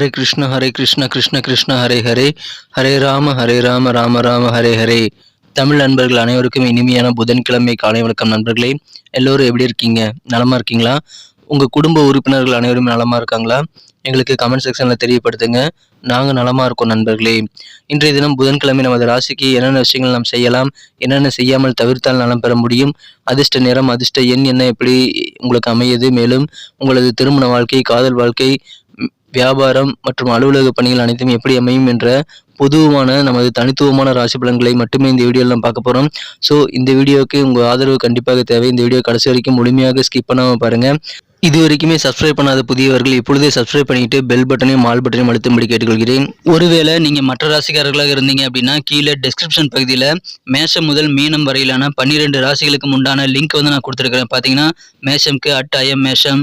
ஹரே கிருஷ்ண ஹரே கிருஷ்ண கிருஷ்ண கிருஷ்ண ஹரே ஹரே ஹரே ராம ஹரே ராம ராம ராம ஹரே ஹரே தமிழ் நண்பர்கள் அனைவருக்கும் இனிமையான புதன்கிழமை காலை வணக்கம் நண்பர்களே. எல்லோரும் எப்படி இருக்கீங்க? நலமா இருக்கீங்களா? உங்க குடும்ப உறுப்பினர்கள் அனைவரும் நலமா இருக்காங்களா? எங்களுக்கு கமெண்ட் செக்ஷன்ல தெரியப்படுத்துங்க. நாங்க நலமா இருக்கோம் நண்பர்களே. இன்றைய தினம் புதன்கிழமை நமது ராசிக்கு என்னென்ன விஷயங்கள் நாம் செய்யலாம் என்னென்ன செய்யாமல் தவிர்த்தால் நலம் பெற முடியும் அதிர்ஷ்ட நேரம் அதிர்ஷ்ட எண் என்ன எப்படி உங்களுக்கு அமையுது? மேலும் உங்களது திருமண வாழ்க்கை காதல் வாழ்க்கை வியாபாரம் மற்றும் அலுவலக பணிகள் அனைத்தும் எப்படி அமையும் என்ற பொதுவான நமது தனித்துவமான ராசி பலன்களை மட்டுமே இந்த வீடியோவில் நம்ம பார்க்க போகிறோம் ஸோ இந்த வீடியோவுக்கு உங்கள் ஆதரவு கண்டிப்பாக தேவை. இந்த வீடியோ கடைசி வரைக்கும் முழுமையாக ஸ்கிப் பண்ணாமல் பாருங்கள் இது வரைக்குமே சப்ஸ்கிரைப் பண்ணாத புதியவர்கள் இப்பொழுதே சப்ஸ்கிரைப் பண்ணிட்டு பெல் பட்டனையும் மால் பட்டனையும் அழுத்தும்படி கேட்டுக்கொள்கிறேன். ஒருவேளை நீங்கள் மற்ற ராசிக்காரர்களாக இருந்தீங்க அப்படின்னா கீழே டெஸ்கிரிப்ஷன் பகுதியில் மேஷம் முதல் மீனம் வரையிலான பன்னிரெண்டு ராசிகளுக்கு உண்டான லிங்க் வந்து நான் கொடுத்துருக்கிறேன். பார்த்தீங்கன்னா மேஷம்க்கு அட்டாயம் மேஷம்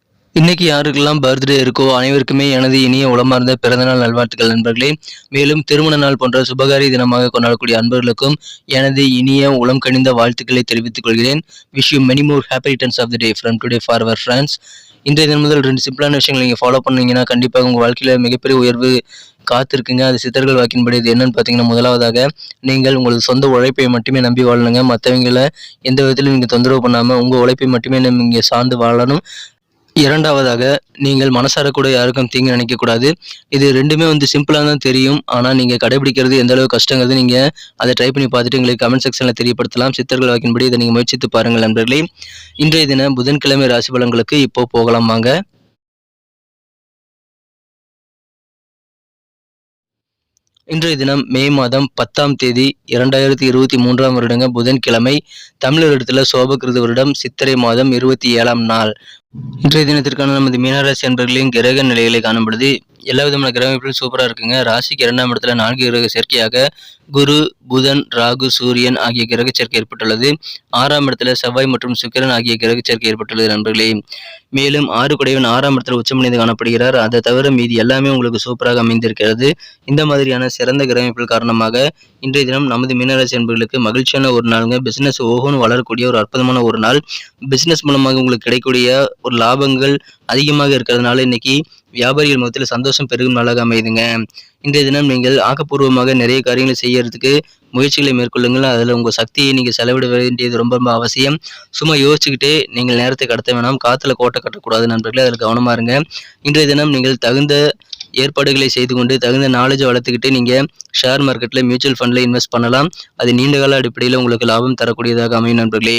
இன்னைக்கு யாருக்கெல்லாம் பர்த்டே இருக்கோ அனைவருக்குமே எனது இனிய உளமார்ந்த பிறந்தநாள் நல்வாழ்த்துக்கள் நண்பர்களே. மேலும் திருமண நாள் போன்ற சுபகாரி தினமாக கொண்டாடக்கூடிய அன்பர்களுக்கும் எனது இனிய உளம் கணிந்த வாழ்த்துக்களை தெரிவித்துக் கொள்கிறேன். Wish you many more happy returns of the day from today for our friends இன்றைய தினம் முதல் ரெண்டு சிம்பிளான விஷயங்கள் நீங்கள் ஃபாலோ பண்ணீங்கன்னா கண்டிப்பாக உங்கள் வாழ்க்கையில் மிகப்பெரிய உயர்வு காத்திருக்குங்க. அது சித்தர்கள் வாக்கின்படி இது என்னன்னு பார்த்தீங்கன்னா முதலாவதாக நீங்கள் உங்களது சொந்த உழைப்பை மட்டுமே நம்பி வாழணுங்க. மற்றவங்களை எந்த விதத்திலும் நீங்கள் தொந்தரவு பண்ணாமல் உங்கள் உழைப்பை மட்டுமே நீங்கள் சார்ந்து வாழணும். இரண்டாவதாக நீங்கள் மனசார கூட யாருக்கும் தீங்கு நினைக்கக்கூடாது இது ரெண்டுமே வந்து சிம்பிளாக தான் தெரியும். ஆனால் நீங்கள் கடைபிடிக்கிறது எந்த அளவு கஷ்டங்கிறது நீங்கள் அதை ட்ரை பண்ணி பார்த்துட்டு எங்களுக்கு கமெண்ட் செக்ஷனில் தெரியப்படுத்தலாம். சித்தர்கள் வாக்கின்படி இதை நீங்கள் முயற்சித்து பாருங்கள் நண்பர்களே. இன்றைய தின புதன்கிழமை ராசி பலன்களுக்கு இப்போ போகலாம் வாங்க. இன்றைய தினம் மே மாதம் பத்தாம் தேதி இரண்டாயிரத்தி இருபத்தி மூன்றாம் வருடங்க புதன்கிழமை. தமிழர் இடத்துல சோபகிருத வருடம் சித்திரை மாதம் இருபத்தி ஏழாம் நாள். இன்றைய தினத்திற்கான நமது மீனராசி அன்பர்களின் கிரக நிலைகளை காணப்படுது எல்லா விதமான கிரக சூப்பராக இருக்குங்க. ராசிக்கு இரண்டாம் இடத்துல நான்கு கிரக சேர்க்கையாக குரு புதன் ராகு சூரியன் ஆகிய கிரக சேர்க்கை ஏற்பட்டுள்ளது. ஆறாம் இடத்துல செவ்வாய் மற்றும் சுக்கிரன் ஆகிய கிரக சேர்க்கை ஏற்பட்டுள்ளது நண்பர்களே. மேலும் ஆறு குடைவன் ஆறாம் இடத்துல உச்சமடைந்து காணப்படுகிறார். அதை தவிர மீதி எல்லாமே உங்களுக்கு சூப்பராக அமைந்திருக்கிறது. இந்த மாதிரியான சிறந்த கிரகமைப்புகள் காரணமாக இன்றைய தினம் நமது மீனராசி என்பவர்களுக்கு மகிழ்ச்சியான ஒரு நாளுங்க. பிசினஸ் ஒவ்வொன்றும் வளரக்கூடிய ஒரு அற்புதமான ஒரு நாள். பிசினஸ் மூலமாக உங்களுக்கு கிடைக்கக்கூடிய ஒரு லாபங்கள் அதிகமாக இருக்கிறதுனால இன்னைக்கு வியாபாரிகள் முகத்தில் சந்தோஷம் பெருகும் நாளாக அமையுதுங்க. இன்றைய தினம் நீங்கள் ஆக்கப்பூர்வமாக நிறைய காரியங்களை செய்யறதுக்கு முயற்சிகளை மேற்கொள்ளுங்கள். அதில் உங்கள் சக்தியை நீங்கள் செலவிட வேண்டியது ரொம்ப ரொம்ப அவசியம். சும்மா யோசிச்சுக்கிட்டே நீங்கள் நேரத்தை கடத்த வேணாம். காற்றுல கோட்டை கட்டக்கூடாது நண்பர்களே. அதில் கவனமாக இருங்க. இன்றைய தினம் நீங்கள் தகுந்த ஏற்பாடுகளை செய்து கொண்டு தகுந்த நாலேஜை வளர்த்துக்கிட்டு நீங்கள் ஷேர் மார்க்கெட்டில் மியூச்சுவல் ஃபண்டில் இன்வெஸ்ட் பண்ணலாம். அது நீண்டகால அடிப்படையில் உங்களுக்கு லாபம் தரக்கூடியதாக அமையும் நண்பர்களே.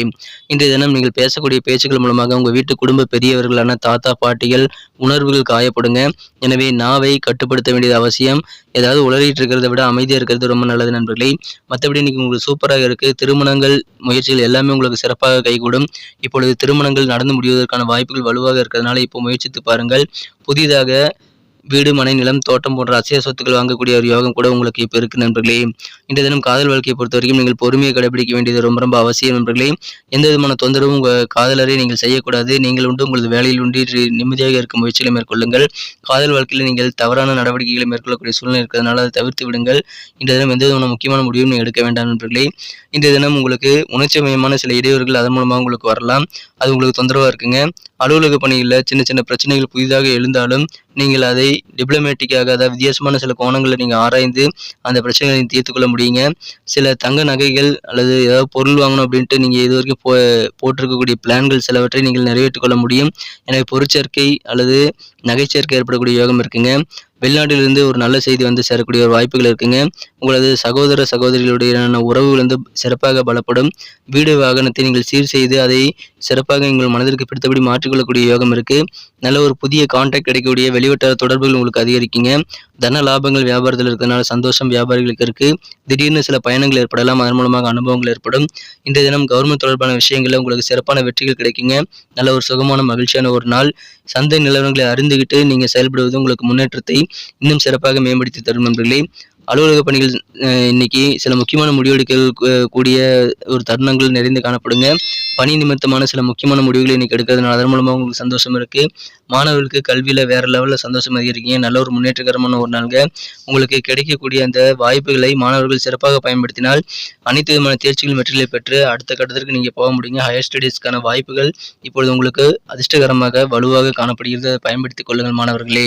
இன்றைய தினம் நீங்கள் பேசக்கூடிய பேச்சுக்கள் மூலமாக உங்கள் வீட்டு குடும்ப பெரியவர்களான தாத்தா பாட்டிகள் உணர்வுகள் காயப்படுங்க. எனவே நாவை கட்டுப்படுத்த வேண்டியது அவசியம். ஏதாவது உளறிட்டு இருக்கிறத விட அமைதியாக இருக்கிறது ரொம்ப நல்லது நண்பர்களே. மற்றபடி இன்னைக்கு உங்களுக்கு சூப்பராக இருக்குது திருமணங்கள் முயற்சிகள் எல்லாமே உங்களுக்கு சிறப்பாக கைகூடும். இப்பொழுது திருமணங்கள் நடந்து முடிவதற்கான வாய்ப்புகள் வலுவாக இருக்கிறதுனால இப்போ முயற்சித்து பாருங்கள். புதிதாக வீடு மனை நிலம் தோட்டம் போன்ற அசைய சொத்துக்கள் வாங்கக்கூடிய ஒரு யோகம் கூட உங்களுக்கு இப்போ இருக்கு நண்பர்களே. இந்த தினம் காதல் வாழ்க்கையை பொறுத்த வரைக்கும் நீங்கள் பொறுமையை கடைபிடிக்க வேண்டியது ரொம்ப ரொம்ப அவசியம் நண்பர்களே. எந்த விதமான தொந்தரவும் உங்கள் காதலரை நீங்கள் செய்யக்கூடாது. நீங்கள் உண்டு உங்களது வேலையில் உண்டு நிம்மதியாக இருக்கும் முயற்சிகளை மேற்கொள்ளுங்கள். காதல் வாழ்க்கையில் நீங்கள் தவறான நடவடிக்கைகளை மேற்கொள்ளக்கூடிய சூழ்நிலை இருக்கிறதுனால அதை தவிர்த்து விடுங்கள். இந்த தினம் எந்த விதமான முக்கியமான முடிவும் நீங்கள் எடுக்க வேண்டாம் நண்பர்களே. இந்த தினம் உங்களுக்கு உணர்ச்சி மயமான சில இடையூறுகள் அதன் மூலமாக உங்களுக்கு வரலாம். அது உங்களுக்கு தொந்தரவாக இருக்குங்க. அலுவலக பணிகளில் சின்ன சின்ன பிரச்சனைகள் புதிதாக எழுந்தாலும் நீங்கள் அதை டிப்ளமேட்டிக்காக அதாவது வித்தியாசமான சில கோணங்களை நீங்கள் ஆராய்ந்து அந்த பிரச்சனைகளை தீர்த்து கொள்ள முடியுங்க. சில தங்க நகைகள் அல்லது ஏதாவது பொருள் வாங்கணும் அப்படின்ட்டு நீங்கள் இது வரைக்கும் போ போட்டிருக்கக்கூடிய பிளான்கள் சிலவற்றை நீங்கள் நிறைவேற்றிக் கொள்ள முடியும். எனவே பொருட்சேர்க்கை அல்லது நகைச்சேர்க்கை ஏற்படக்கூடிய யோகம் இருக்குங்க. வெளிநாட்டிலிருந்து ஒரு நல்ல செய்தி வந்து சேரக்கூடிய ஒரு வாய்ப்புகள் இருக்குங்க. உங்களது சகோதர சகோதரிகளுடையான உறவுகள் வந்து சிறப்பாக பலப்படும். வீடு வாகனத்தை நீங்கள் சீர் செய்து அதை சிறப்பாக உங்கள் மனதிற்கு பிடித்தபடி மாற்றிக்கொள்ளக்கூடிய யோகம் இருக்குது நல்ல ஒரு புதிய கான்டாக்ட் கிடைக்கக்கூடிய வெளிவட்டார தொடர்புகள் உங்களுக்கு அதிகரிக்குங்க. தன லாபங்கள் வியாபாரத்தில் இருக்கிறதுனால சந்தோஷம் வியாபாரிகளுக்கு இருக்குது திடீர்னு சில பயணங்கள் ஏற்படலாம். அதன் மூலமாக அனுபவங்கள் ஏற்படும். இன்றைய தினம் கவர்மெண்ட் தொடர்பான விஷயங்களில் உங்களுக்கு சிறப்பான வெற்றிகள் கிடைக்குங்க. நல்ல ஒரு சுகமான மகிழ்ச்சியான ஒரு நாள். சந்தை நிலவரங்களை அறிந்துகிட்டு நீங்கள் செயல்படுவது உங்களுக்கு முன்னேற்றத்தை இன்னும் சிறப்பாக மேம்படுத்தி தரும் நண்பர்களே. அலுவலக பணிகள் இன்னைக்கு சில முக்கியமான முடிவெடுக்க கூடிய ஒரு தருணங்கள் நிறைந்து காணப்படுங்க. பணி நிமித்தமான சில முக்கியமான முடிவுகளை இன்னைக்கு எடுக்கிறதுனால அதன் மூலமாக உங்களுக்கு சந்தோஷம் இருக்கு. மாணவர்களுக்கு கல்வியில வேற லெவல்ல சந்தோஷம் அதிகரிக்கீங்க நல்ல ஒரு முன்னேற்றகரமான ஒரு நாளுங்க. உங்களுக்கு கிடைக்கக்கூடிய அந்த வாய்ப்புகளை மாணவர்கள் சிறப்பாக பயன்படுத்தினால் அனைத்து விதமான தேர்ச்சிகள் வெற்றிகளை பெற்று அடுத்த கட்டத்திற்கு நீங்க போக முடியுங்க. ஹையர் ஸ்டடீஸ்க்கான வாய்ப்புகள் இப்பொழுது உங்களுக்கு அதிர்ஷ்டகரமாக வலுவாக காணப்படுகிறது. பயன்படுத்திக் கொள்ளுங்கள் மாணவர்களே.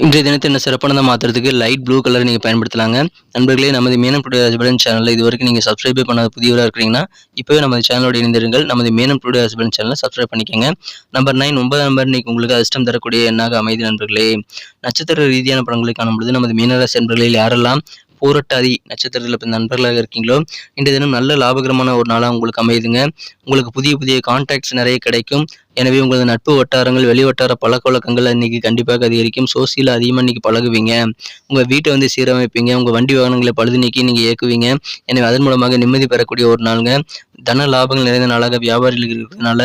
இன்றைய தினத்தை என்ன சிறப்பானதாக மாற்றுறதுக்கு லைட் ப்ளூ கலர் நீங்கள் பயன்படுத்தலாங்க. நண்பர்களே நமது மேனம் டுடே ஹஸ்பண்ட் சேனலில் இது வரைக்கும் நீங்கள் சப்ஸ்கிரைப் பண்ணாத புதியவராக இருக்கிறீங்கன்னா இப்போவே நமது சேனலோட இணைந்திருங்கள். நமது மேனம் டுடே ஹஸ்பண்ட் சேனலை சப்ஸ்கிரைப் பண்ணிக்கோங்க. நம்பர் நைன் ஒன்பது நம்பர் இன்னைக்கு உங்களுக்கு அதிர்ஷ்டம் தரக்கூடிய எண்ணாக அமைதி நண்பர்களே? நட்சத்திர ரீதியான படங்களை காணும்பொழுது நமது மீனராசி நண்பர்களில் யாரெல்லாம் பூரட்டாதி நட்சத்திரத்தில் இப்போ நண்பர்களாக இருக்கீங்களோ இன்றைய தினம் நல்ல லாபகரமான ஒரு நாளாக உங்களுக்கு அமையுதுங்க உங்களுக்கு புதிய புதிய கான்டாக்ட்ஸ் நிறைய கிடைக்கும். எனவே உங்களது நட்பு வட்டாரங்கள் வெளி வட்டார பழக்க வழக்கங்கள் இன்னைக்கு கண்டிப்பாக அதிகரிக்கும். சோசியல் அதிகமாக இன்னைக்கு பழகுவீங்க. உங்கள் வீட்டை வந்து சீரமைப்பீங்க. உங்கள் வண்டி வாகனங்களை பழுது நீக்கி நீங்கள் இயக்குவீங்க. எனவே அதன் மூலமாக நிம்மதி பெறக்கூடிய ஒரு நாளுங்க. தன லாபங்கள் நிறைந்த நாளாக வியாபாரிகள் இருக்கிறதுனால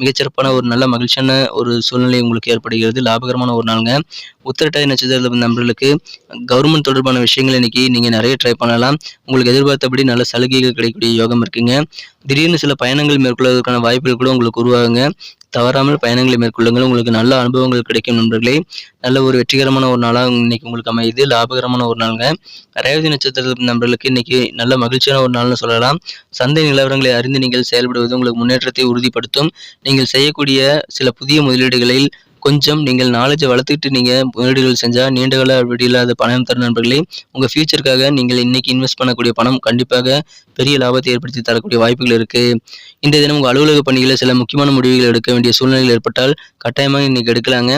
மிகச்சிறப்பான ஒரு நல்ல மகிழ்ச்சியான ஒரு சூழ்நிலை உங்களுக்கு ஏற்படுகிறது. லாபகரமான ஒரு நாளுங்க. உத்திரட்டாதி நட்சத்திர நண்பர்களுக்கு கவர்மெண்ட் தொடர்பான விஷயங்கள் இன்னைக்கு நீங்கள் நிறைய ட்ரை பண்ணலாம். உங்களுக்கு எதிர்பார்த்தபடி நல்ல சலுகைகள் கிடைக்கக்கூடிய யோகம் இருக்குங்க. திடீர்னு சில பயணங்கள் மேற்கொள்வதற்கான வாய்ப்புகள் கூட உங்களுக்கு உருவாகுங்க. தவறாமல் பயணங்களை மேற்கொள்ளுங்கள். உங்களுக்கு நல்ல அனுபவங்கள் கிடைக்கும் நண்பர்களே. நல்ல ஒரு வெற்றிகரமான ஒரு நாளாக இன்னைக்கு உங்களுக்கு அமையுது. லாபகரமான ஒரு நாளுங்க. ரேவதி நட்சத்திர நண்பர்களுக்கு இன்னைக்கு நல்ல மகிழ்ச்சியான ஒரு நாள்னு சொல்லலாம். சந்தை நிலவரங்களை அறிந்து நீங்கள் செயல்படுவது உங்களுக்கு முன்னேற்றத்தை உறுதிப்படுத்தும். நீங்கள் செய்யக்கூடிய சில புதிய முதலீடுகளில் கொஞ்சம் நீங்கள் நாலேஜை வளர்த்துக்கிட்டு நீங்கள் முதலீடுகள் செஞ்சால் நீண்டகால அப்படி அது பணம் தரும் நண்பர்களே உங்கள் ஃபியூச்சருக்காக நீங்கள் இன்றைக்கி இன்வெஸ்ட் பண்ணக்கூடிய பணம் கண்டிப்பாக பெரிய லாபத்தை ஏற்படுத்தி தரக்கூடிய வாய்ப்புகள் இருக்குது இந்த தினம் உங்கள் அலுவலக பணிகளில் சில முக்கியமான முடிவுகள் எடுக்க வேண்டிய சூழ்நிலைகள் ஏற்பட்டால் கட்டாயமாக இன்றைக்கி எடுக்கலாங்க.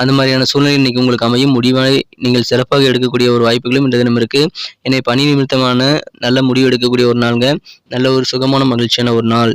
அந்த மாதிரியான சூழ்நிலை இன்றைக்கி உங்களுக்கு அமையும். முடிவாக நீங்கள் சிறப்பாக எடுக்கக்கூடிய ஒரு வாய்ப்புகளும் இந்த தினம் இருக்குது என்னை பணி நிமித்தமான நல்ல முடிவு எடுக்கக்கூடிய ஒரு நாளுங்க. நல்ல ஒரு சுகமான மகிழ்ச்சியான ஒரு நாள்.